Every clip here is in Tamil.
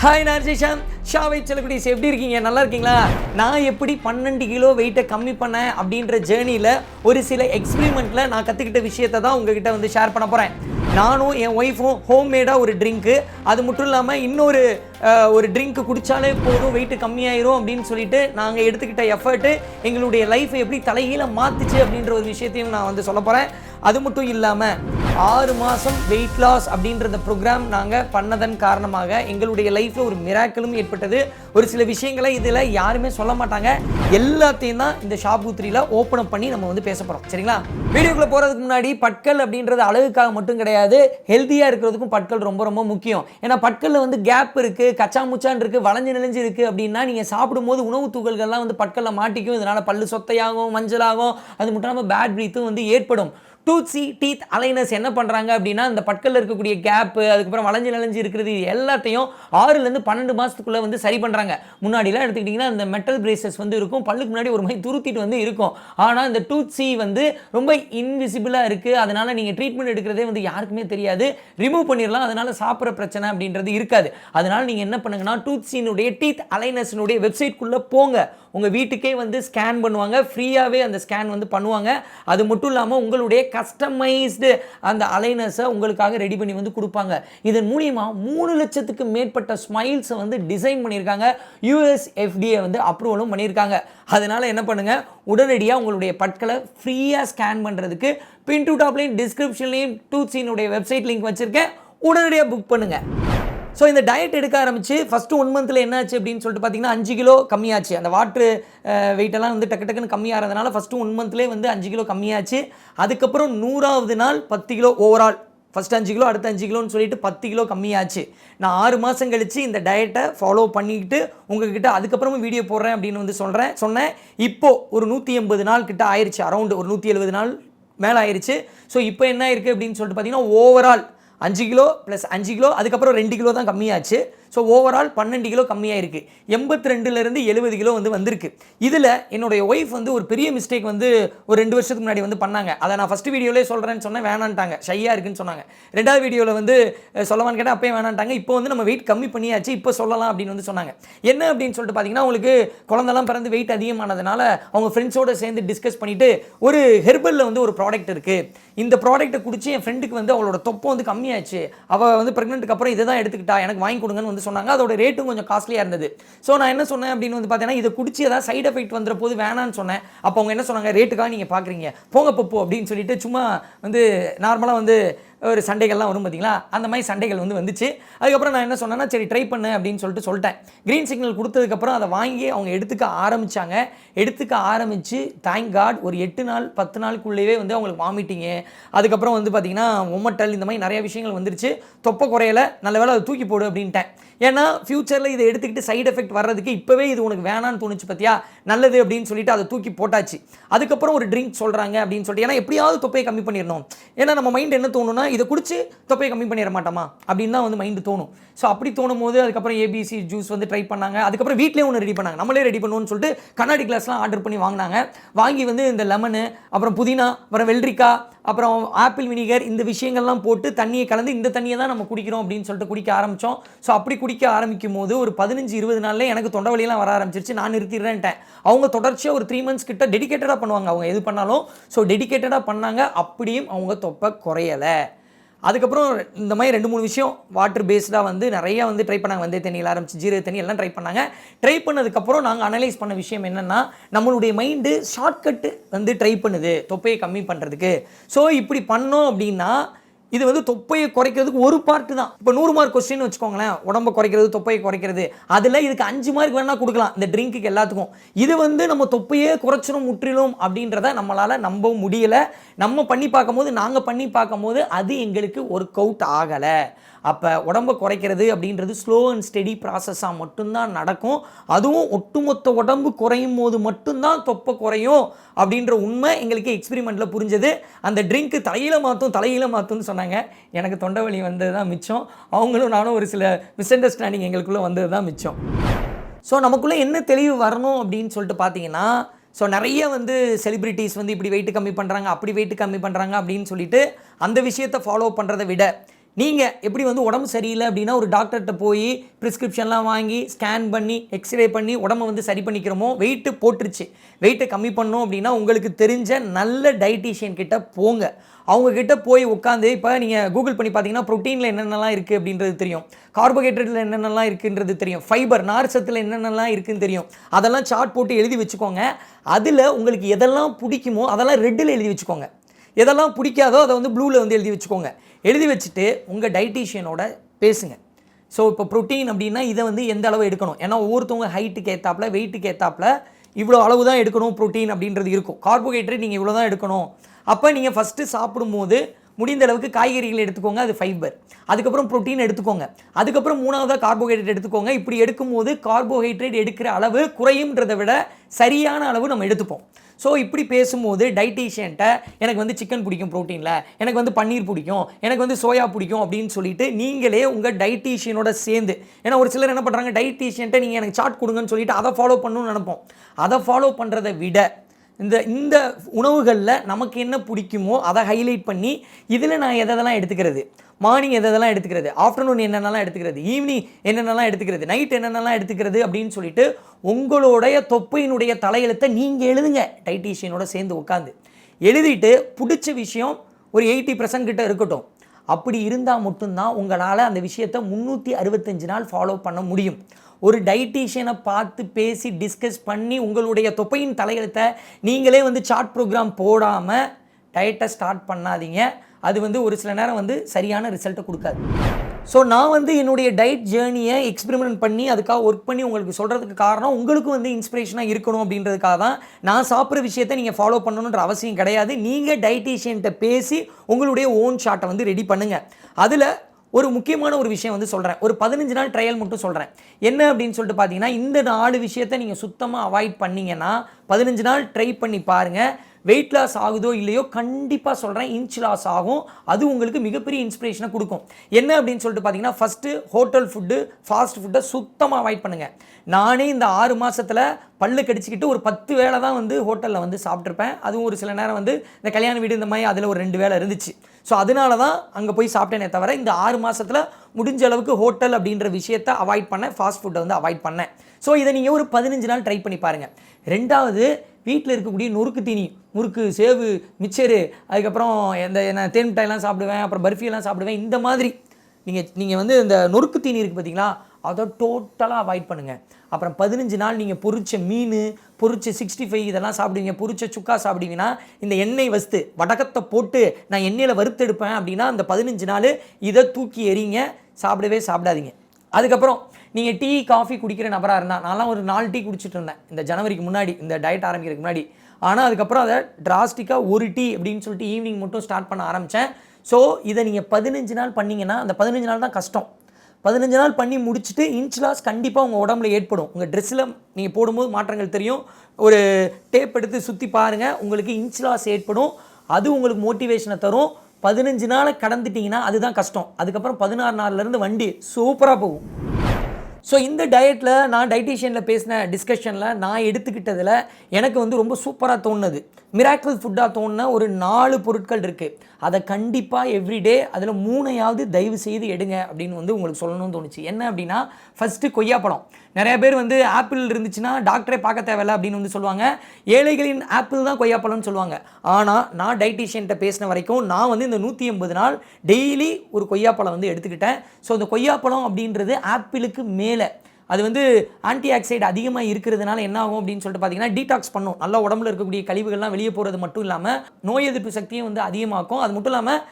ஹாய் நான் ஷிஷாம் ஷாவை செலகுடிஸ் எப்படி இருக்கீங்க? நல்லா இருக்கீங்களா? நான் எப்படி பன்னெண்டு கிலோ வெயிட்டை கம்மி பண்ணேன் அப்படின்ற ஜேர்னியில் ஒரு சில எக்ஸ்பிரிமெண்ட்டில் நான் கற்றுக்கிட்ட விஷயத்தை தான் உங்ககிட்ட வந்து ஷேர் பண்ண போகிறேன் நானும் என் ஒய்ஃபும் ஹோம்மேடாக ஒரு ட்ரிங்க்கு அது மட்டும் இல்லாமல் இன்னொரு ஒரு ட்ரிங்க் குடித்தாலே போதும் வெயிட்டு கம்மியாயிரும் அப்படின்னு சொல்லிட்டு நாங்கள் எடுத்துக்கிட்ட எஃபர்ட்டு எங்களுடைய லைஃப்பை எப்படி தலைகீழ மாற்றுச்சு அப்படின்ற ஒரு விஷயத்தையும் நான் வந்து சொல்ல போகிறேன் அது மட்டும் இல்லாமல் ஆறு மாதம் வெயிட் லாஸ் அப்படின்றத ப்ரோக்ராம் நாங்கள் பண்ணதன் காரணமாக எங்களுடைய லைஃப்பில் ஒரு மிராக்களும் ஏற்பட்டது. ஒரு சில விஷயங்களை இதில் யாருமே சொல்ல மாட்டாங்க. எல்லாத்தையும் தான் இந்த ஷாபுத்திரியில் ஓப்பன் அப் பண்ணி நம்ம வந்து பேச போகிறோம் சரிங்களா? வீடியோக்குள்ளே போகிறதுக்கு முன்னாடி பட்கள் அப்படின்றது அழகுக்காக மட்டும் கிடையாது. ஹெல்த்தியாக இருக்கிறதுக்கும் பட்கள் ரொம்ப ரொம்ப முக்கியம். ஏன்னா பட்களில் வந்து கேப் இருக்குது கச்சா முச்சான் இருக்குது வளைஞ்சு நெளிஞ்சு இருக்குது அப்படின்னா நீங்கள் சாப்பிடும்போது உணவு துகள்கள்லாம் வந்து பட்களில் மாட்டிக்கும். இதனால் பல்லு சொத்தையாகும் மஞ்சளாகும். அது மட்டும் இல்லாமல் பேட் ப்ரீத்தும் வந்து ஏற்படும். டூத்ஸி டீத் அலைனஸ் என்ன பண்ணுறாங்க அப்படின்னா இந்த பற்களில் இருக்கக்கூடிய கேப்பு அதுக்கப்புறம் வளைஞ்சு நலைஞ்சு இருக்கிறது இது எல்லாத்தையும் ஆறுலேருந்து பன்னெண்டு மாதத்துக்குள்ளே வந்து சரி பண்ணுறாங்க முன்னாடிலாம் எடுத்துக்கிட்டிங்கன்னா இந்த மெட்டல் பிரேசஸ் வந்து இருக்கும். பல்லுக்கு முன்னாடி ஒரு மாதிரி துருத்திட்டு வந்து இருக்கும். ஆனால் இந்த டூத்ஸி வந்து ரொம்ப இன்விசிபிளாக இருக்குது அதனால் நீங்கள் ட்ரீட்மெண்ட் எடுக்கிறதே வந்து யாருக்குமே தெரியாது. ரிமூவ் பண்ணிடலாம். அதனால் சாப்பிட்ற பிரச்சனை அப்படின்றது இருக்காது. அதனால் நீங்கள் என்ன பண்ணுங்கன்னா டூத்ஸினுடைய டீத் அலைனஸ்னுடைய வெப்சைட்குள்ளே போங்க. உங்கள் வீட்டுக்கே வந்து ஸ்கேன் பண்ணுவாங்க. ஃப்ரீயாகவே அந்த ஸ்கேன் வந்து பண்ணுவாங்க. அது மட்டும் இல்லாமல் உங்களுடைய கஸ்டமைஸ்டு அந்த அலைனஸை உங்களுக்காக ரெடி பண்ணி வந்து கொடுப்பாங்க. இதன் மூலியமாக மூணு லட்சத்துக்கு மேற்பட்ட ஸ்மைல்ஸை வந்து டிசைன் பண்ணியிருக்காங்க. யூஎஸ் எஃப்டிஏ வந்து அப்ரூவலும் பண்ணியிருக்காங்க. அதனால் என்ன பண்ணுங்கள் உடனடியாக உங்களுடைய பட்களை ஃப்ரீயாக ஸ்கேன் பண்ணுறதுக்கு பின் டூ டாப்லையும் டிஸ்கிரிப்ஷன்லையும் டூத்ஸினுடைய வெப்சைட் லிங்க் வச்சுருக்கேன். உடனடியாக புக் பண்ணுங்கள் ஸோ இந்த டயட் எடுக்க ஆரம்பிச்சு ஃபஸ்ட்டு ஒன் மந்தில் என்னாச்சு அப்படின்னு சொல்லிட்டு பார்த்தீங்கன்னா அஞ்சு கிலோ கம்மியாச்சு. அந்த வாட்ரு வெயிட்டெல்லாம் வந்து டக்கு டக்குன்னு கம்மியாகிறதுனால ஃபஸ்ட்டு ஒன் மந்த்லேயே வந்து அஞ்சு கிலோ கம்மியாச்சு. அதுக்கப்புறம் நூறாவது நாள் பத்து கிலோ ஓவரால் ஃபஸ்ட் அஞ்சு கிலோ அடுத்த அஞ்சு கிலோன்னு சொல்லிட்டு பத்து கிலோ கம்மியாச்சு. நான் ஆறு மாதம் கழித்து இந்த டயட்டை ஃபாலோ பண்ணிக்கிட்டு உங்ககிட்ட அதுக்கப்புறமும் வீடியோ போடுறேன் அப்படின்னு வந்து சொல்கிறேன் சொன்னேன். இப்போது ஒரு நூற்றி எண்பது நாள் கிட்ட ஆயிடுச்சு அரௌண்டு ஒரு நூற்றி எழுபது நாள் மேலே ஆயிடுச்சு ஸோ இப்போ என்ன இருக்குது அப்படின்னு சொல்லிட்டு பார்த்தீங்கன்னா ஓவரால் அஞ்சு கிலோ ப்ளஸ் அஞ்சு கிலோ அதுக்கப்புறம் ரெண்டு கிலோ தான் கம்மியாச்சு. ஸோ ஓவரால் பன்னெண்டு கிலோ கம்மியாக இருக்குது எண்பத்தி ரெண்டுலேருந்து எழுபது கிலோ வந்து வந்திருக்கு. இதில் என்னுடைய ஒய்ஃப் வந்து ஒரு பெரிய மிஸ்டேக் வந்து ஒரு ரெண்டு வருஷத்துக்கு முன்னாடி வந்து பண்ணாங்க. அதை நான் ஃபஸ்ட்டு வீடியோலே சொல்கிறேன்னு சொன்னேன் வேணான்ட்டாங்க. ஷையாக இருக்குன்னு சொன்னாங்க. ரெண்டாவது வீடியோவில் வந்து சொல்லவான்னு கேட்டால் அப்பயே வேணான்ட்டாங்க. இப்போ வந்து நம்ம வெயிட் கம்மி பண்ணியாச்சு இப்போ சொல்லலாம் அப்படின்னு வந்து சொன்னாங்க. என்ன அப்படின்னு சொல்லிட்டு பார்த்தீங்கன்னா உங்களுக்கு குழந்தெல்லாம் பிறந்து வெயிட் அதிகமானதுனால அவங்க ஃப்ரெண்ட்ஸோட சேர்ந்து டிஸ்கஸ் பண்ணிவிட்டு ஒரு ஹெர்பலில் வந்து ஒரு ப்ராடக்ட் இருக்குது இந்த ப்ராடக்ட்டை குடிச்சு என் ஃப்ரெண்டுக்கு வந்து அவளோட தொப்பம் வந்து கம்மியாச்சு. அவள் வந்து ப்ரெக்னென்ட்டுக்கு அப்புறம் இதை தான் எடுத்துக்கிட்டா எனக்கு வாங்கி கொடுங்கன்னு வந்து சொன்னாங்க. அதோட ரேட்டும் கொஞ்சம் காஸ்ட்லியாக இருந்தது. ஸோ நான் என்ன சொன்னேன் அப்படின்னு வந்து பார்த்தீங்கன்னா இதை குடிச்சு ஏதாவது சைடு எஃபெக்ட் வந்துற போது வேணான்னு சொன்னேன். அப்போ அவங்க என்ன சொன்னாங்க? ரேட்டுக்காக நீங்கள் பார்க்குறீங்க போங்க பப்பு அப்படின்னு சொல்லிட்டு சும்மா வந்து நார்மலாக வந்து ஒரு சண்டைகள்லாம் வரும் பார்த்தீங்களா? அந்த மாதிரி சண்டைகள் வந்து வந்துச்சு. அதுக்கப்புறம் நான் என்ன சொன்னேன்னா சரி ட்ரை பண்ணு அப்படின்னு சொல்லிட்டு சொல்லிட்டேன். க்ரீன் சிக்னல் கொடுத்ததுக்கப்புறம் அதை வாங்கி அவங்க எடுத்துக்க ஆரம்பித்தாங்க எடுத்துக்க ஆரம்பித்து தேங்க் காட் ஒரு எட்டு நாள் பத்து நாளுக்குள்ளேயே வந்து அவங்களுக்கு வாமிட்டிங்கு. அதுக்கப்புறம் வந்து பார்த்திங்கன்னா உமட்டல் இந்த மாதிரி நிறைய விஷயங்கள் வந்துருச்சு. தொப்பை குறையல நல்ல வேளை அதை தூக்கி போடு அப்படின்ட்டேன். ஏன்னா ஃப்யூச்சரில் இதை எடுத்துக்கிட்டு சைடு எஃபெக்ட் வர்றதுக்கு இப்போவே இது உனக்கு வேணான்னு தோணுச்சு பார்த்தியா நல்லது அப்படின்னு சொல்லிட்டு அதை தூக்கி போட்டாச்சு. அதுக்கப்புறம் ஒரு ட்ரிங்க் சொல்கிறாங்க அப்படின்னு சொல்லிட்டு ஏன்னா எப்படியாவது தொப்பையை கம்மி பண்ணிடணும். ஏன்னா நம்ம மைண்ட் என்ன தோணுன்னா இதை குடிச்சு தொப்பையை கம்மி பண்ணிட மாட்டோமா? அப்படின்னு தான் வந்து மைண்டு தோணும். ஸோ அப்படி தோணும் போது அதுக்கப்புறம் ஏபிசி ஜூஸ் வந்து ட்ரை பண்ணாங்க. அதுக்கப்புறம் வீட்லேயே ஒன்று ரெடி பண்ணாங்க. நம்மளே ரெடி பண்ணுவோம்னு சொல்லிட்டு கண்ணாடி கிளாஸ்லாம் ஆர்டர் பண்ணி வாங்கினாங்க. வாங்கி வந்து இந்த லெமனு அப்புறம் புதினா அப்புறம் வெள்ளரிக்காய் அப்புறம் ஆப்பிள் வினிகர் இந்த விஷயங்கள்லாம் போட்டு தண்ணியை கலந்து இந்த தண்ணியை தான் நம்ம குடிக்கிறோம் அப்படின்னு சொல்லிட்டு குடிக்க ஆரம்பித்தோம் ஸோ அப்படி குடிக்க ஆரம்பிக்கும் போது ஒரு பதினஞ்சு இருபது நாளில் எனக்கு தொண்டை வலியெல்லாம் வர ஆரம்பிச்சிருச்சு. நான் நிறுத்திடுறேன்ட்டேன். அவங்க தொடர்ச்சியாக ஒரு த்ரீ மந்த்ஸ் கிட்ட டெடிகேட்டடாக பண்ணுவாங்க. அவங்க எது பண்ணாலும். ஸோ டெடிகேட்டடாக பண்ணாங்க. அப்படியும் அவங்க தொப்பை குறையலை. அதுக்கப்புறம் இந்த மாதிரி ரெண்டு மூணு விஷயம் வாட்டர் பேஸ்டாக வந்து நிறைய வந்து ட்ரை பண்ணாங்க. வந்தே தண்ணியில் ஆரம்பிச்சு ஜீரக தண்ணி எல்லாம் ட்ரை பண்ணாங்க. ட்ரை பண்ணதுக்கப்புறம் நாங்கள் அனலைஸ் பண்ண விஷயம் என்னென்னா நம்மளுடைய மைண்டு ஷார்ட்கட்டு வந்து ட்ரை பண்ணுது. தொப்பையை கம்மி பண்ணுறதுக்கு ஸோ இப்படி பண்ணோம் அப்படின்னா இது வந்து தொப்பையை குறைக்கிறதுக்கு ஒரு பார்ட்டு தான். இப்போ நூறு மார்க் கொஸ்டின் வச்சுக்கோங்களேன். உடம்பை குறைக்கிறது தொப்பையை குறைக்கிறது. அதில் இதுக்கு அஞ்சு மார்க் வேணால் கொடுக்கலாம். இந்த ட்ரிங்க்குக்கு எல்லாத்துக்கும். இது வந்து நம்ம தொப்பையே குறைச்சிடும் முற்றிலும் அப்படின்றத நம்மளால் நம்ப முடியலை. நம்ம பண்ணி பார்க்கும்போது நாங்கள் பண்ணி பார்க்கும்போது அது எங்களுக்கு ஒர்க் அவுட் ஆகலை. அப்போ உடம்பை குறைக்கிறது அப்படின்றது ஸ்லோ அண்ட் ஸ்டெடி ப்ராசஸாக மட்டும்தான் நடக்கும். அதுவும் ஒட்டுமொத்த உடம்பு குறையும் போது மட்டும்தான் தொப்பை குறையும் அப்படின்ற உண்மை எங்களுக்கு எக்ஸ்பிரிமெண்ட்டில் புரிஞ்சது. அந்த ட்ரிங்க்கு தலையில மாற்றும் தலையில மாற்றும்னு சொன்னாங்க. எனக்கு தொண்டை வலி வந்தது தான் மிச்சம். அவங்களும் நானும் ஒரு சில மிஸ் அண்டர்ஸ்டாண்டிங் எங்களுக்குள்ளே வந்தது தான் மிச்சம். ஸோ நமக்குள்ளே என்ன தெளிவு வரணும் அப்படின்னு சொல்லிட்டு பார்த்தீங்கன்னா ஸோ நிறைய வந்து செலிப்ரிட்டிஸ் வந்து இப்படி வெயிட் கம்மி பண்ணுறாங்க அப்படி வெயிட் கம்மி பண்ணுறாங்க அப்படின்னு சொல்லிட்டு அந்த விஷயத்தை ஃபாலோ பண்ணுறதை விட நீங்கள் எப்படி வந்து உடம்பு சரியில்லை அப்படின்னா ஒரு டாக்டர்கிட்ட போய் ப்ரிஸ்கிரிப்ஷன்லாம் வாங்கி ஸ்கேன் பண்ணி எக்ஸ்ரே பண்ணி உடம்ப வந்து சரி பண்ணிக்கிறோமோ? வெயிட்டு போட்டுருச்சு. வெயிட்டை கம்மி பண்ணோம் அப்படின்னா உங்களுக்கு தெரிஞ்ச நல்ல டைட்டிஷியன் கிட்ட போங்க. அவங்கக்கிட்ட போய் உட்காந்து இப்போ நீங்கள் கூகுள் பண்ணி பார்த்தீங்கன்னா ப்ரோட்டீனில் என்னென்னலாம் இருக்குது அப்படின்றது தெரியும். கார்போஹைட்ரேட்டில் என்னென்னலாம் இருக்குன்றது தெரியும். ஃபைபர் நார் சத்தில் என்னென்னலாம் இருக்குன்னு தெரியும். அதெல்லாம் சார்ட் போட்டு எழுதி வச்சுக்கோங்க. அதில் உங்களுக்கு எதெல்லாம் பிடிக்குமோ அதெல்லாம் ரெட்டில் எழுதி வச்சுக்கோங்க. எதெல்லாம் பிடிக்காதோ அதை வந்து ப்ளூவில் வந்து எழுதி வச்சுக்கோங்க. எழுதி வச்சுட்டு உங்கள் டைட்டீஷியனோட பேசுங்க. ஸோ இப்போ ப்ரோட்டீன் அப்படின்னா இதை வந்து எந்த அளவு எடுக்கணும்? ஏன்னா ஒவ்வொருத்தவங்க ஹைட்டுக்கு ஏற்றாப்புல வெயிட்டுக்கு ஏற்றாப்புல இவ்வளோ அளவு தான் எடுக்கணும் ப்ரோட்டீன் அப்படின்றது இருக்கும். கார்போஹைட்ரேட் நீங்கள் இவ்வளோ தான் எடுக்கணும். அப்போ நீங்கள் ஃபஸ்ட்டு சாப்பிடும்போது முடிந்த அளவுக்கு காய்கறிகள் எடுத்துக்கோங்க அது ஃபைபர் அதுக்கப்புறம் ப்ரோட்டீன் எடுத்துக்கோங்க. அதுக்கப்புறம் மூணாவதாக கார்போஹைட்ரேட் எடுத்துக்கோங்க. இப்படி எடுக்கும்போது கார்போஹைட்ரேட் எடுக்கிற அளவு குறையும்ன்றதை விட சரியான அளவு நம்ம எடுத்துப்போம். ஸோ இப்படி பேசும்போது டைட்டீஷியன்ட்ட எனக்கு வந்து சிக்கன் பிடிக்கும் ப்ரோட்டீனில் எனக்கு வந்து பன்னீர் பிடிக்கும். எனக்கு வந்து சோயா பிடிக்கும் அப்படின்னு சொல்லிட்டு நீங்களே உங்கள் டைட்டீஷியனோட சேர்ந்து ஏன்னா ஒரு சிலர் என்ன பண்ணுறாங்க டைட்டீஷியன்ட்ட நீங்கள் எனக்கு சார்ட் கொடுங்கன்னு சொல்லிட்டு அதை ஃபாலோ பண்ணணும்னு நினைப்போம். அதை ஃபாலோ பண்ணுறதை விட இந்த இந்த உணவுகளில் நமக்கு என்ன பிடிக்குமோ அதை ஹைலைட் பண்ணி இதில் நான் எதெல்லாம் எடுத்துக்கிறது? மார்னிங் எதெல்லாம் எடுத்துக்கிறது? ஆஃப்டர்நூன் என்னென்னலாம் எடுத்துக்கிறது? ஈவினிங் என்னென்னலாம் எடுத்துக்கிறது? நைட் என்னென்னலாம் எடுத்துக்கிறது? அப்படின்னு சொல்லிட்டு உங்களுடைய தொப்பையினுடைய தலையெழுத்தை நீங்கள் எழுதுங்க. டைட்டீஷியனோட சேர்ந்து உட்காந்து எழுதிட்டு பிடிச்ச விஷயம் ஒரு எயிட்டி பர்சன்ட் கிட்ட இருக்கட்டும். அப்படி இருந்தால் மட்டும்தான் உங்களால் அந்த விஷயத்தை முந்நூற்றி அறுபத்தஞ்சு நாள் ஃபாலோ பண்ண முடியும். ஒரு டைட்டீஷியனை பார்த்து பேசி டிஸ்கஸ் பண்ணி உங்களுடைய தொப்பையின் தலையெழுத்தை நீங்களே வந்து சார்ட் ப்ரோக்ராம் போடாமல் டயட்டை ஸ்டார்ட் பண்ணாதீங்க. அது வந்து ஒரு சில நேரம் வந்து சரியான ரிசல்ட்டை கொடுக்காது. ஸோ நான் வந்து என்னுடைய டயட் ஜேர்னியை எக்ஸ்பெரிமெண்ட் பண்ணி அதுக்காக ஒர்க் பண்ணி உங்களுக்கு சொல்கிறதுக்கு காரணம் உங்களுக்கும் வந்து இன்ஸ்பிரேஷனாக இருக்கணும் அப்படின்றதுக்காக தான் நான் சாப்பிட்ற விஷயத்தை நீங்கள் ஃபாலோ பண்ணணுன்ற அவசியம் கிடையாது. நீங்கள் டயட்டீஷியன்கிட்ட பேசி உங்களுடைய ஓன் ஷார்ட்டை வந்து ரெடி பண்ணுங்கள் அதில் ஒரு முக்கியமான ஒரு விஷயம் வந்து சொல்கிறேன் ஒரு பதினஞ்சு நாள் ட்ரையல் மட்டும் சொல்கிறேன் என்ன அப்படின்னு சொல்லிட்டு பார்த்தீங்கன்னா இந்த நாலு விஷயத்தை நீங்கள் சுத்தமாக அவாய்ட் பண்ணீங்கன்னா பதினஞ்சு நாள் ட்ரை பண்ணி பாருங்கள் வெயிட் லாஸ் ஆகுதோ இல்லையோ கண்டிப்பாக சொல்கிறேன் இன்ச் லாஸ் ஆகும். அது உங்களுக்கு மிகப்பெரிய இன்ஸ்பிரேஷனை கொடுக்கும். என்ன அப்படின்னு சொல்லிட்டு பார்த்தீங்கன்னா ஃபஸ்ட்டு ஹோட்டல் ஃபுட்டு ஃபாஸ்ட் ஃபுட்டை சுத்தமாக அவாய்ட் பண்ணுங்கள் நானே இந்த ஆறு மாதத்தில் பல்லு கடிச்சிக்கிட்டு ஒரு பத்து வேளை தான் வந்து ஹோட்டலில் வந்து சாப்பிட்ருப்பேன் அதுவும் ஒரு சில நேரம் வந்து இந்த கல்யாண வீடு இந்த மாதிரி அதில் ஒரு ரெண்டு வேலை இருந்துச்சு. ஸோ அதனால தான் அங்கே போய் சாப்பிட்டேனே தவிர இந்த ஆறு மாதத்தில் முடிஞ்ச அளவுக்கு ஹோட்டல் அப்படின்ற விஷயத்தை அவாய்ட் பண்ணேன் ஃபாஸ்ட் ஃபுட்டை வந்து அவாய்ட் பண்ணேன் ஸோ இதை நீங்கள் ஒரு பதினஞ்சு நாள் ட்ரை பண்ணி பாருங்கள் ரெண்டாவது வீட்டில் இருக்கக்கூடிய நொறுக்கு தீனி முறுக்கு சேவு மிச்சரு அதுக்கப்புறம் இந்த என்ன தேன் மிட்டாயெல்லாம் சாப்பிடுவேன் அப்புறம் பர்ஃபியெல்லாம் சாப்பிடுவேன் இந்த மாதிரி. நீங்கள் நீங்கள் வந்து இந்த நொறுக்கு தீனி இருக்குது பார்த்தீங்களா அதை டோட்டலாக அவாய்ட் பண்ணுங்கள் அப்புறம் பதினஞ்சு நாள் நீங்கள் பொரிச்ச மீன் பொரிச்ச சிக்ஸ்டி ஃபைவ் இதெல்லாம் சாப்பிடுவீங்க பொரிச்ச சுக்கா சாப்பிடுவீங்கன்னா இந்த எண்ணெய் வஸ்து வடகத்தை போட்டு நான் எண்ணெயில் வறுத்தெடுப்பேன் அப்படின்னா அந்த பதினஞ்சு நாள் இதை தூக்கி எறிங்க சாப்பிடவே சாப்பிடாதீங்க. அதுக்கப்புறம் நீங்கள் டீ காஃபி குடிக்கிற நபராக இருந்தால் நான்லாம் ஒரு நாலு டீ குடிச்சிட்டு இருந்தேன் இந்த ஜனவரிக்கு முன்னாடி இந்த டயட் ஆரம்பிக்கிறதுக்கு முன்னாடி. ஆனால் அதுக்கப்புறம் அதை டிராஸ்டிக்காக ஒரு டீ அப்படின்னு சொல்லிட்டு ஈவினிங் மட்டும் ஸ்டார்ட் பண்ண ஆரம்பித்தேன் ஸோ இதை நீங்கள் பதினஞ்சு நாள் பண்ணிங்கன்னா அந்த பதினஞ்சு நாள் தான் கஷ்டம். பதினஞ்சு நாள் பண்ணி முடிச்சுட்டு இன்ச் லாஸ் கண்டிப்பாக உங்கள் உடம்புல ஏற்படும். உங்கள் ட்ரெஸ்ஸில் நீங்கள் போடும்போது மாற்றங்கள் தெரியும். ஒரு டேப் எடுத்து சுற்றி பாருங்கள் உங்களுக்கு இன்ச் லாஸ் ஏற்படும். அது உங்களுக்கு மோட்டிவேஷனை தரும். பதினஞ்சு நாளை கடந்துட்டிங்கன்னா அதுதான் கஷ்டம். அதுக்கப்புறம் பதினாறு நாள்லேருந்து வண்டி சூப்பராக போகும். ஸோ இந்த டயட்டில் நான் டைட்டிஷியனில் பேசின டிஸ்கஷனில் நான் எடுத்துக்கிட்டதில் எனக்கு வந்து ரொம்ப சூப்பராக தோணுது மிராக்கிள் ஃபுட்டாக தோணுன ஒரு நாலு பொருட்கள் இருக்குது அதை கண்டிப்பாக எவ்ரிடே அதில் மூணையாவது தயவு செய்து எடுங்க அப்படின்னு வந்து உங்களுக்கு சொல்லணும்னு தோணுச்சு. என்ன அப்படின்னா ஃபஸ்ட்டு கொய்யாப்பழம் நிறைய பேர் வந்து ஆப்பிள் இருந்துச்சுன்னா டாக்டரே பார்க்க தேவையில்ல அப்படின்னு வந்து சொல்லுவாங்க. ஏழைகளின் ஆப்பிள் தான் கொய்யாப்பழம்னு சொல்லுவாங்க. ஆனால் நான் டைட்டிஷியன்கிட்ட பேசின வரைக்கும் நான் வந்து இந்த நூற்றி எண்பது நாள் டெய்லி ஒரு கொய்யாப்பழம் வந்து எடுத்துக்கிட்டேன். ஸோ இந்த கொய்யாப்பழம் அப்படின்றது ஆப்பிளுக்கு மேலே. அது வந்து ஆன்டி ஆக்சைடு அதிகமாக இருக்கிறதுனால என்ன ஆகும் அப்படின்னு சொல்லிட்டு பார்த்தீங்கன்னா டீடாக்ஸ் பண்ணும். நல்லா உடம்புல இருக்கக்கூடிய கழிவுகள்லாம் வெளியே போகிறது மட்டும் இல்லாமல் நோய் எதிர்ப்பு சக்தியும் வந்து அதிகமாக்கும். அது மட்டும் இல்லாமல்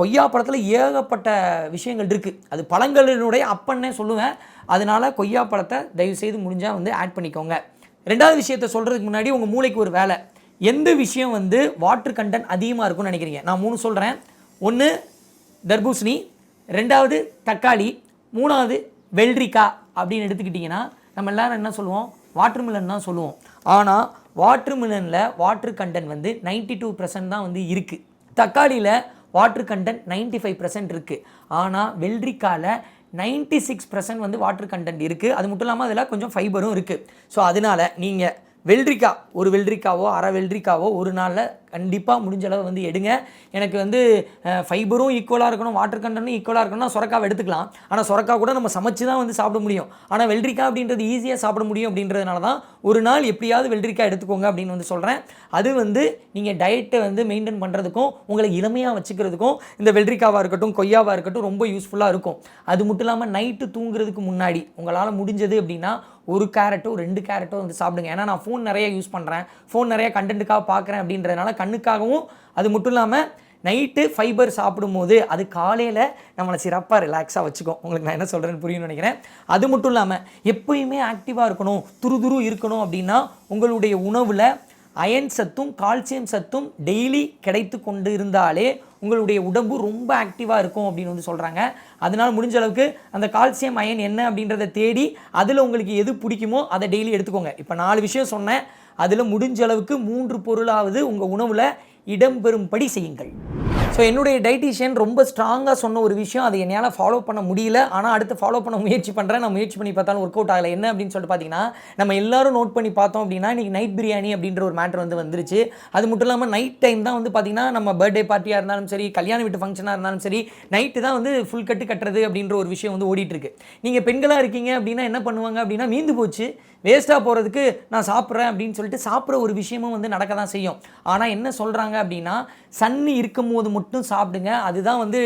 கொய்யாப்பழத்தில் ஏகப்பட்ட விஷயங்கள் இருக்குது அது பழங்களினுடைய அப்பன்னே சொல்லுவேன். அதனால் கொய்யாப்பழத்தை தயவு செய்து முடிஞ்சால் வந்து ஆட் பண்ணிக்கோங்க. ரெண்டாவது விஷயத்த சொல்கிறதுக்கு முன்னாடி உங்கள் மூளைக்கு ஒரு வேலை. எந்த விஷயம் வந்து வாட்டர் கண்டென்ட் அதிகமாக இருக்கும்னு நினைக்கிறீங்க? நான் மூணு சொல்கிறேன் ஒன்று தர்பூசணி. ரெண்டாவது தக்காளி. மூணாவது வெள்ளரிக்காய். அப்படின்னு எடுத்துக்கிட்டிங்கன்னா நம்ம எல்லாரும் என்ன சொல்லுவோம்? வாட்டர் தான் சொல்லுவோம். ஆனால் வாட்டர் மிலனில் வாட்டர் கண்டென்ட் வந்து நைன்டி டூ பர்சன்ட் தான் வந்து இருக்குது தக்காளியில் வாட்டர் கண்டென்ட் 95% ஃபைவ் பர்சன்ட் இருக்குது ஆனால் வெள்ளரிக்காயில் நைன்டி சிக்ஸ் பர்சன்ட் வந்து வாட்டர் கண்டென்ட் இருக்குது அது மட்டும் இல்லாமல் அதில் கொஞ்சம் ஃபைபரும் இருக்குது ஸோ அதனால நீங்கள் வெள்ளரிக்காய் ஒரு வெள்ளரிக்காவோ அரை வெள்ளரிக்காவோ ஒரு நாளில் கண்டிப்பாக முடிஞ்ச அளவு வந்து எடுங்க. எனக்கு வந்து ஃபைபரும் ஈக்குவலாக இருக்கணும் வாட்டர் கண்டனும் ஈக்குவலாக இருக்கணும்னா சுரக்காவை எடுத்துக்கலாம். ஆனால் சுரக்கா கூட நம்ம சமைச்சு தான் வந்து சாப்பிட முடியும். ஆனால் வெள்ளரிக்காய் அப்படின்றது ஈஸியாக சாப்பிட முடியும் அப்படின்றதுனால தான் ஒரு நாள் எப்படியாவது வெள்ளரிக்காய் எடுத்துக்கோங்க அப்படின்னு வந்து சொல்கிறேன் அது வந்து நீங்கள் டயட்டை வந்து மெயின்டைன் பண்ணுறதுக்கும் உங்களை இளமையாக வச்சுக்கிறதுக்கும் இந்த வெள்ளரிக்காவாக இருக்கட்டும் கொய்யாவாக இருக்கட்டும் ரொம்ப யூஸ்ஃபுல்லாக இருக்கும். அது மட்டும் இல்லாமல் நைட்டு தூங்குறதுக்கு முன்னாடி உங்களால் முடிஞ்சது அப்படின்னா ஒரு கேரட்டோ ரெண்டு கேரட்டோ வந்து சாப்பிடுங்க. ஏன்னா நான் ஃபோன் நிறைய யூஸ் பண்ணுறேன் ஃபோன் நிறைய கண்டென்ட்டுக்காக பார்க்குறேன் அப்படின்றதுனால கண்ணுக்காகவும் அது மட்டும் இல்லாமல் நைட்டு ஃபைபர் சாப்பிடும்போது அது காலையில் நம்மளை சிறப்பாக ரிலாக்ஸாக வச்சுக்கும். உங்களுக்கு நான் என்ன சொல்கிறேன்னு புரியும்னு நினைக்கிறேன். அது மட்டும் இல்லாமல் எப்பயுமே ஆக்டிவாக இருக்கணும் துருதுரு இருக்கணும் அப்படின்னா உங்களுடைய உணவில் அயன் சத்தும் கால்சியம் சத்தும் டெய்லி கிடைத்து கொண்டு இருந்தாலே உங்களுடைய உடம்பு ரொம்ப ஆக்டிவாக இருக்கும் அப்படின்னு வந்து சொல்கிறாங்க அதனால் முடிஞ்ச அளவுக்கு அந்த கால்சியம் அயன் என்ன அப்படின்றத தேடி அதில் உங்களுக்கு எது பிடிக்குமோ அதை டெய்லி எடுத்துக்கோங்க. இப்போ நாலு விஷயம் சொன்னேன். அதில் முடிஞ்ச அளவுக்கு மூன்று பொருளாவது உங்கள் உணவில் இடம்பெறும்படி செய்யுங்கள். ஸோ என்னுடைய டைட்டிஷியன் ரொம்ப ஸ்ட்ராங்காக சொன்ன ஒரு விஷயம் அதை என்னால் ஃபாலோ பண்ண முடியல. ஆனால் அடுத்து ஃபாலோ பண்ண முயற்சி பண்ணுறேன் நான் முயற்சி பண்ணி பார்த்தாலும் ஒர்க் அவுட் ஆகலை. என்ன அப்படின்னு சொல்லிட்டு பார்த்தீங்கன்னா நம்ம எல்லாரும் நோட் பண்ணி பார்த்தோம் அப்படின்னா இன்றைக்கி நைட் பிரியாணி அப்படின்ற ஒரு மேட்ரு வந்து வந்துருச்சு. அது மட்டும் இல்லாமல் நைட் டைம் தான் வந்து பார்த்திங்கன்னா நம்ம பர்த்டே பார்ட்டியாக இருந்தாலும் சரி கல்யாண வீட்டு ஃபங்க்ஷனாக இருந்தாலும் சரி நைட்டு தான் வந்து ஃபுல் கட்டு கட்டுறது அப்படின்ற ஒரு விஷயம் வந்து ஓடிட்டுருக்கு நீங்கள் பெண்களாக இருக்கீங்க அப்படின்னா என்ன பண்ணுவாங்க அப்படின்னா மீந்து போச்சு. வேஸ்ட்டாக போகிறதுக்கு நான் சாப்பிட்றேன் அப்படின்னு சொல்லிட்டு சாப்பிட்ற ஒரு விஷயமும் வந்து நடக்க தான் செய்யும். ஆனால் என்ன சொல்கிறாங்க அப்படின்னா சன் இருக்கும் போது மட்டும் சாப்பிடுங்க. அதுதான் வந்து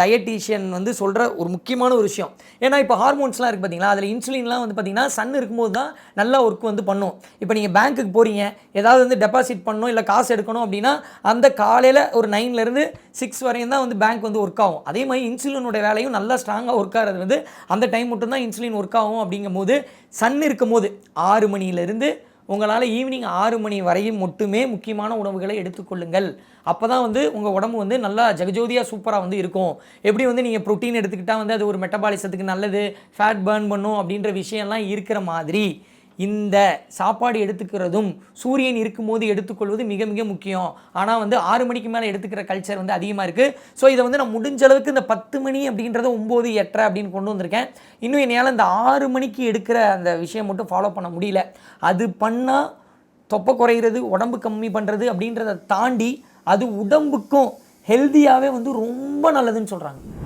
டயட்டீஷியன் வந்து சொல்கிற ஒரு முக்கியமான ஒரு விஷயம். ஏன்னா இப்போ ஹார்மோன்ஸ்லாம் இருக்குது பார்த்தீங்களா அதில் இன்சுலின்லாம் வந்து பார்த்தீங்கன்னா சன் இருக்கும்போது தான் நல்லா ஒர்க் வந்து பண்ணும். இப்போ நீங்கள் பேங்க்குக்கு போகிறீங்க ஏதாவது வந்து டெபாசிட் பண்ணணும் இல்லை காசு எடுக்கணும் அப்படின்னா அந்த காலையில் ஒரு நைன்லேருந்து சிக்ஸ் வரையும் தான் வந்து பேங்க் வந்து ஒர்க் ஆகும். அதே மாதிரி இன்சுலினுடைய வேலையும் நல்லா ஸ்ட்ராங்காக ஒர்க் ஆகிறது வந்து அந்த டைம் மட்டும் தான் இன்சுலின் ஒர்க் ஆகும் அப்படிங்கும் போது சன் இருக்கும் போது ஆறு மணியிலிருந்து உங்களால் ஈவினிங் ஆறு மணி வரையும் மட்டுமே முக்கியமான உணவுகளை எடுத்துக்கொள்ளுங்கள். அப்போ தான் வந்து உங்கள் உடம்பு வந்து நல்லா ஜெகஜோதியாக சூப்பராக வந்து இருக்கும். எப்படி வந்து நீங்கள் ப்ரோட்டீன் எடுத்துக்கிட்டால் வந்து அது ஒரு மெட்டபாலிசத்துக்கு நல்லது ஃபேட் பர்ன் பண்ணும் அப்படின்ற விஷயம்லாம் இருக்கிற மாதிரி. இந்த சாப்பாடு எடுத்துக்கிறதும் சூரியன் இருக்கும்போது எடுத்துக்கொள்வது மிக மிக முக்கியம். ஆனால் வந்து ஆறு மணிக்கு மேலே எடுத்துக்கிற கல்ச்சர் வந்து அதிகமாக இருக்குது ஸோ இதை வந்து நான் முடிஞ்ச அளவுக்கு இந்த பத்து மணி அப்படின்றத ஒம்பது எட்டரை அப்படின்னு கொண்டு வந்திருக்கேன். இன்னும் என்னையால் இந்த ஆறு மணிக்கு எடுக்கிற அந்த விஷயம் மட்டும் ஃபாலோ பண்ண முடியல. அது பண்ணால் தொப்பை குறையிறது உடம்பு கம்மி பண்ணுறது அப்படின்றத தாண்டி அது உடம்புக்கும் ஹெல்த்தியாகவே வந்து ரொம்ப நல்லதுன்னு சொல்கிறாங்க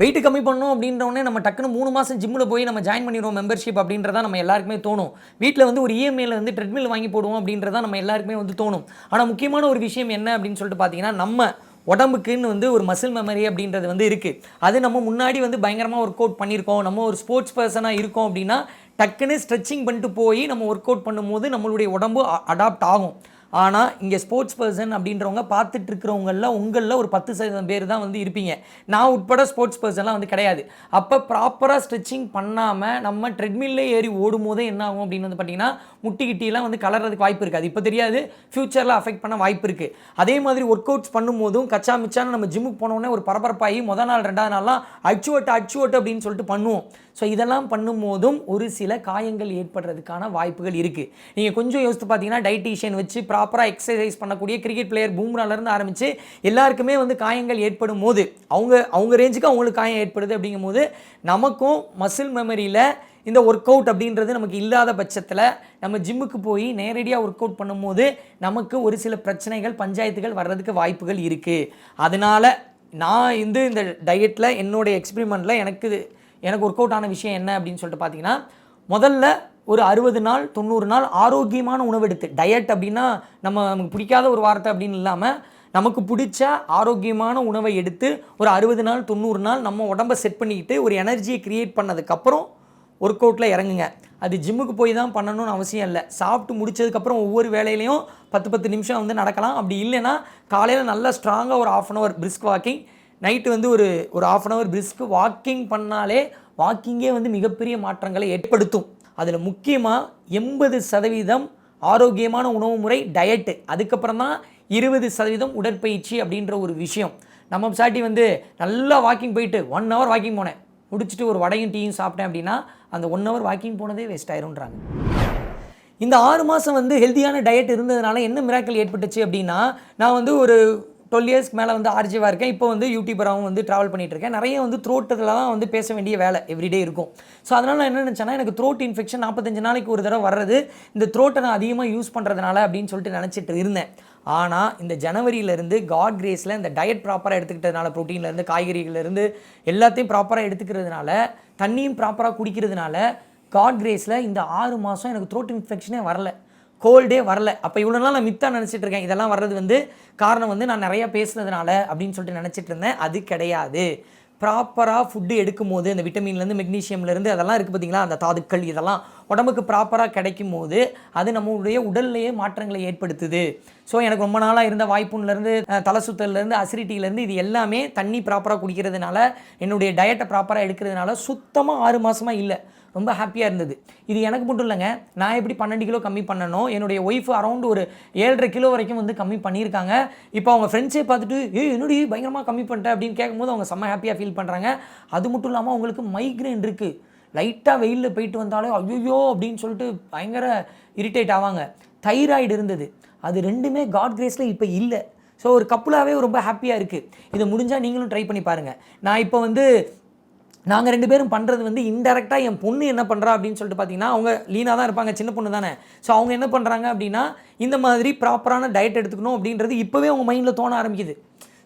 வெயிட் கம்மி பண்ணணும் அப்படின்றவொடனே நம்ம டக்குன்னு மூணு மாதம் ஜிம்மில் போய் நம்ம ஜாயின் பண்ணிடுவோம் மெம்பர்ஷிப் அப்படின்றதா நம்ம எல்லாருக்குமே தோணும். வீட்டில் வந்து ஒரு இஎம்ஐயில் வந்து ட்ரெட்மில் வாங்கி போடுவோம் அப்படின்றதா நம்ம எல்லாருக்குமே வந்து தோணும். ஆனால் முக்கியமான ஒரு விஷயம் என்ன அப்படின்னு சொல்லிட்டு பார்த்தீங்கன்னா நம்ம உடம்புக்குன்னு வந்து ஒரு மசில் மெமரி அப்படின்றது வந்து இருக்குது அது நம்ம முன்னாடி வந்து பயங்கரமாக ஒர்க் அவுட் பண்ணியிருக்கோம் நம்ம ஒரு ஸ்போர்ட்ஸ் பர்சனாக இருக்கோம் அப்படின்னா டக்குன்னு ஸ்ட்ரெச்சிங் பண்ணிட்டு போய் நம்ம ஒர்க் அவுட் பண்ணும்போது நம்மளுடைய உடம்பு அடாப்ட் ஆகும். ஆனால் இங்கே ஸ்போர்ட்ஸ் பர்சன் அப்படின்றவங்க பார்த்துட்டு இருக்கிறவங்களில் உங்களில் ஒரு பத்து சதவீதம் பேர் தான் வந்து இருப்பீங்க. நான் உட்பட ஸ்போர்ட்ஸ் பர்சன்லாம் வந்து கிடையாது. அப்போ ப்ராப்பராக ஸ்ட்ரெச்சிங் பண்ணாமல் நம்ம ட்ரெட்மில்லே ஏறி ஓடும் போதே என்ன ஆகும் அப்படின்னு வந்து பார்த்தீங்கன்னா முட்டிக்கிட்டிலாம் வந்து கலர்றதுக்கு வாய்ப்பு இருக்காது இப்போ தெரியாது. ஃப்யூச்சரில் அஃபெக்ட் பண்ண வாய்ப்பு இருக்குது அதே மாதிரி ஒர்க் அவுட்ஸ் பண்ணும்போதும் கச்சா மிச்சான்னு நம்ம ஜிம்முக்கு போனோடனே ஒரு பரபரப்பாகி முத நாள் ரெண்டாவது நாள்லாம் அச்சுவட்டு அச்சுவட்டு அப்படின்னு சொல்லிட்டு பண்ணுவோம். ஸோ இதெல்லாம் பண்ணும்போதும் ஒரு சில காயங்கள் ஏற்படுறதுக்கான வாய்ப்புகள் இருக்குது நீங்கள் கொஞ்சம் யோசித்து பார்த்தீங்கன்னா டைட்டீஷியன் வச்சு ப்ராப்பராக எக்ஸசைஸ் பண்ணக்கூடிய கிரிக்கெட் பிளேயர் பூம்ராலேருந்து ஆரம்பித்து எல்லாருக்குமே வந்து காயங்கள் ஏற்படும் போது அவங்க அவங்க ரேஞ்சுக்கு அவங்களுக்கு காயம் ஏற்படுது அப்படிங்கும் போது நமக்கும் மசில் மெமரியில் இந்த ஒர்க் அவுட் அப்படின்றது நமக்கு இல்லாத பட்சத்தில் நம்ம ஜிம்முக்கு போய் நேரடியாக ஒர்க் அவுட் பண்ணும்போது நமக்கு ஒரு சில பிரச்சனைகள் பஞ்சாயத்துகள் வர்றதுக்கு வாய்ப்புகள் இருக்குது அதனால் நான் வந்து இந்த டயட்டில் என்னுடைய எக்ஸ்பிரிமெண்ட்டில் எனக்கு எனக்கு ஒர்க் அவுட் ஆன விஷயம் என்ன அப்படின்னு சொல்லிட்டு பார்த்தீங்கன்னா முதல்ல ஒரு அறுபது நாள் தொண்ணூறு நாள் ஆரோக்கியமான உணவு எடுத்து டயட் அப்படின்னா நம்ம நமக்கு பிடிக்காத ஒரு வார்த்தை அப்படின்னு இல்லாமல் நமக்கு பிடிச்ச ஆரோக்கியமான உணவை எடுத்து ஒரு அறுபது நாள் தொண்ணூறு நாள் நம்ம உடம்பை செட் பண்ணிக்கிட்டு ஒரு எனர்ஜியை க்ரியேட் பண்ணதுக்கப்புறம் ஒர்க் அவுட்டில் இறங்குங்க. அது ஜிம்முக்கு போய் தான் பண்ணணும்னு அவசியம் இல்லை. சாப்பிட்டு முடிச்சதுக்கப்புறம் ஒவ்வொரு வேலையிலையும் பத்து பத்து நிமிஷம் வந்து நடக்கலாம். அப்படி இல்லைன்னா காலையில் நல்லா ஸ்ட்ராங்காக ஒரு half an hour brisk walking night வந்து ஒரு ஒரு half an hour brisk walking பண்ணாலே வாக்கிங்கே வந்து மிகப்பெரிய மாற்றங்களை ஏற்படுத்தும். அதில் முக்கியமாக எண்பது சதவீதம் ஆரோக்கியமான உணவு முறை டயட்டு அதுக்கப்புறம் தான் இருபது சதவீதம் உடற்பயிற்சி அப்படின்ற ஒரு விஷயம். நம்ம சாட்டி வந்து நல்லா வாக்கிங் போயிட்டு ஒன் ஹவர் வாக்கிங் போனேன். முடிச்சுட்டு ஒரு வடையும் டீயும் சாப்பிட்டேன் அப்படின்னா அந்த ஒன் ஹவர் வாக்கிங் போனதே வேஸ்ட் ஆயிரும்ன்றாங்க. இந்த ஆறு மாதம் வந்து ஹெல்த்தியான டயட் இருந்ததுனால என்ன மிராக்கள் ஏற்பட்டுச்சு அப்படின்னா நான் வந்து ஒரு டுவெல் இயர்ஸ்க்கு மேலே வந்து ஆர்ஜிவாக இருக்கேன். இப்போ வந்து யூடியூபராகவும் வந்து ட்ராவல் பண்ணிகிட்ருக்கேன் நிறைய வந்து த்ரோட்டில் தான் வந்து பேச வேண்டிய வேலை எவ்ரிடே இருக்கும். ஸோ அதனால் நான் என்ன நினச்சேன்னா எனக்கு த்ரோட் இன்ஃபெக்ஷன் நாற்பத்தஞ்சு நாளைக்கு ஒரு தடவை வர்றது இந்த த்ரோட்டை நான் அதிகமாக யூஸ் பண்ணுறதுனால அப்படின்னு சொல்லிட்டு நினச்சிட்டு இருந்தேன். ஆனால் இந்த ஜனவரியிலேருந்து காட் கிரேஸில் இந்த டயட் ப்ராப்பராக எடுத்துக்கிட்டதுனால ப்ரோட்டீன்லேருந்து காய்கறிகள்லேருந்து எல்லாத்தையும் ப்ராப்பராக எடுத்துக்கிறதுனால தண்ணியும் ப்ராப்பராக குடிக்கிறதுனால காட் கிரேஸில் இந்த ஆறு மாதம் எனக்கு த்ரோட் இன்ஃபெக்ஷனே வரல. கோல்டே வரல. அப்போ இவ்வளோ நாள் நான் மித்தாக நினச்சிட்டு இருக்கேன். இதெல்லாம் வர்றது வந்து காரணம் வந்து நான் நிறையா பேசுனதுனால அப்படின்னு சொல்லிட்டு நினச்சிட்டு இருந்தேன். அது கிடையாது. ப்ராப்பராக ஃபுட்டு எடுக்கும் போது அந்த விட்டமின்லேருந்து மெக்னீஷியம்லேருந்து அதெல்லாம் இருக்குது பார்த்தீங்களா அந்த தாதுக்கள் இதெல்லாம் உடம்புக்கு ப்ராப்பராக கிடைக்கும் போது அது நம்மளுடைய உடல்லையே மாற்றங்களை ஏற்படுத்துது. ஸோ எனக்கு ரொம்ப நாளாக இருந்த வாய்ப்புண்லேருந்து தலை சுத்தல்லேருந்து அசிடிட்டிலேருந்து இது எல்லாமே தண்ணி ப்ராப்பராக குடிக்கிறதுனால என்னுடைய டயட்டை ப்ராப்பராக எடுக்கிறதுனால சுத்தமாக ஆறு மாதமாக இல்லை. ரொம்ப ஹாப்பியாக இருந்தது. இது எனக்கு மட்டும் இல்லைங்க நான் எப்படி பன்னெண்டு கிலோ கம்மி பண்ணணும் என்னுடைய ஒய்ஃப் அரௌண்ட் ஒரு ஏழரை கிலோ வரைக்கும் வந்து கம்மி பண்ணியிருக்காங்க. இப்போ அவங்க ஃப்ரெண்ட்ஸே பார்த்துட்டு ஏய் என்னடி பயங்கரமாக கம்மி பண்ணிட்டேன் அப்படின்னு கேட்கும்போது அவங்க செம்ம ஹாப்பியாக ஃபீல் பண்ணுறாங்க அது மட்டும் இல்லாமல் அவங்களுக்கு மைக்ரேன் இருக்குது லைட்டாக வெயிலில் போயிட்டு வந்தாலே ஐயோ அப்படின்னு சொல்லிட்டு பயங்கர இரிட்டேட் ஆவாங்க. தைராய்டு இருந்தது. அது ரெண்டுமே காட் கிரேஸில் இப்போ இல்லை. ஸோ ஒரு கப்புலாகவே ரொம்ப ஹாப்பியாக இருக்குது இதை முடிஞ்சால் நீங்களும் ட்ரை பண்ணி பாருங்கள் நான் இப்போ வந்து நாங்கள் ரெண்டு பேரும் பண்ணுறது வந்து இன்டெரக்டாக என் பொண்ணு என்ன பண்ணுறா அப்படின்னு சொல்லிட்டு பார்த்தீங்கன்னா அவங்க லீனாக தான் இருப்பாங்க சின்ன பொண்ணு தானே. ஸோ அவங்க என்ன பண்ணுறாங்க அப்படின்னா இந்த மாதிரி ப்ராப்பரான டயட் எடுத்துக்கணும் அப்படின்றது இப்போவே அவங்க மைண்டில் தோண ஆரம்பிக்குது.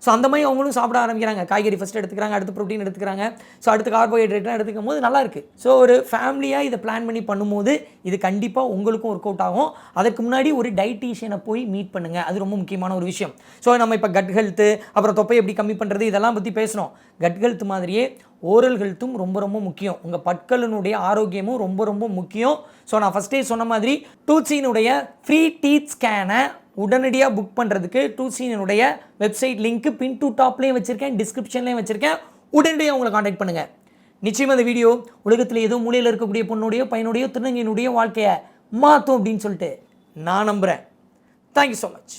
ஸோ அந்த மாதிரி அவங்களும் சாப்பிட ஆரம்பிக்கிறாங்க. காய்கறி ஃபஸ்ட் எடுத்துக்கிறாங்க அடுத்து ப்ரோட்டீன் எடுத்துக்கிறாங்க. ஸோ அடுத்து கார்போஹைட்ரேட்லாம் எடுத்துக்கும் போது நல்லா இருக்குது ஸோ ஒரு ஃபேமிலியாக இதை பிளான் பண்ணி பண்ணும்போது இது கண்டிப்பாக உங்களுக்கும் ஒர்க் அவுட் ஆகும். அதுக்கு முன்னாடி ஒரு டைட்டீஷியனை போய் மீட் பண்ணுங்கள் அது ரொம்ப முக்கியமான ஒரு விஷயம். ஸோ நம்ம இப்போ கட் ஹெல்த்து அப்புறம் தொப்பை எப்படி கம்மி பண்ணுறது இதெல்லாம் பற்றி பேசுகிறோம் கட் ஹெல்த் மாதிரியே ஓரல் ஹெல்த்தும் ரொம்ப ரொம்ப முக்கியம். உங்கள் பற்களினுடைய ஆரோக்கியமும் ரொம்ப ரொம்ப முக்கியம். ஸோ நான் ஃபஸ்ட்டே சொன்ன மாதிரி டூத்ஸினுடைய ஃப்ரீ டீத் ஸ்கேனை உடனடியாக புக் பண்ணுறதுக்கு டூசினுடைய வெப்சைட் லிங்க்கு பின் டூ டாப்லேயும் வச்சுருக்கேன் டிஸ்கிரிப்ஷன்லேயும் வச்சுருக்கேன். உடனடியாக உங்களை காண்டாக்ட் பண்ணுங்கள் நிச்சயமாக இந்த வீடியோ உலகத்தில் ஏதோ மூலையில் இருக்கக்கூடிய பொண்ணுடைய பையனுடைய திருநங்கையினுடைய வாழ்க்கையை மாற்றும் அப்படின்னு சொல்லிட்டு நான் நம்புகிறேன் தேங்க்யூ ஸோ மச்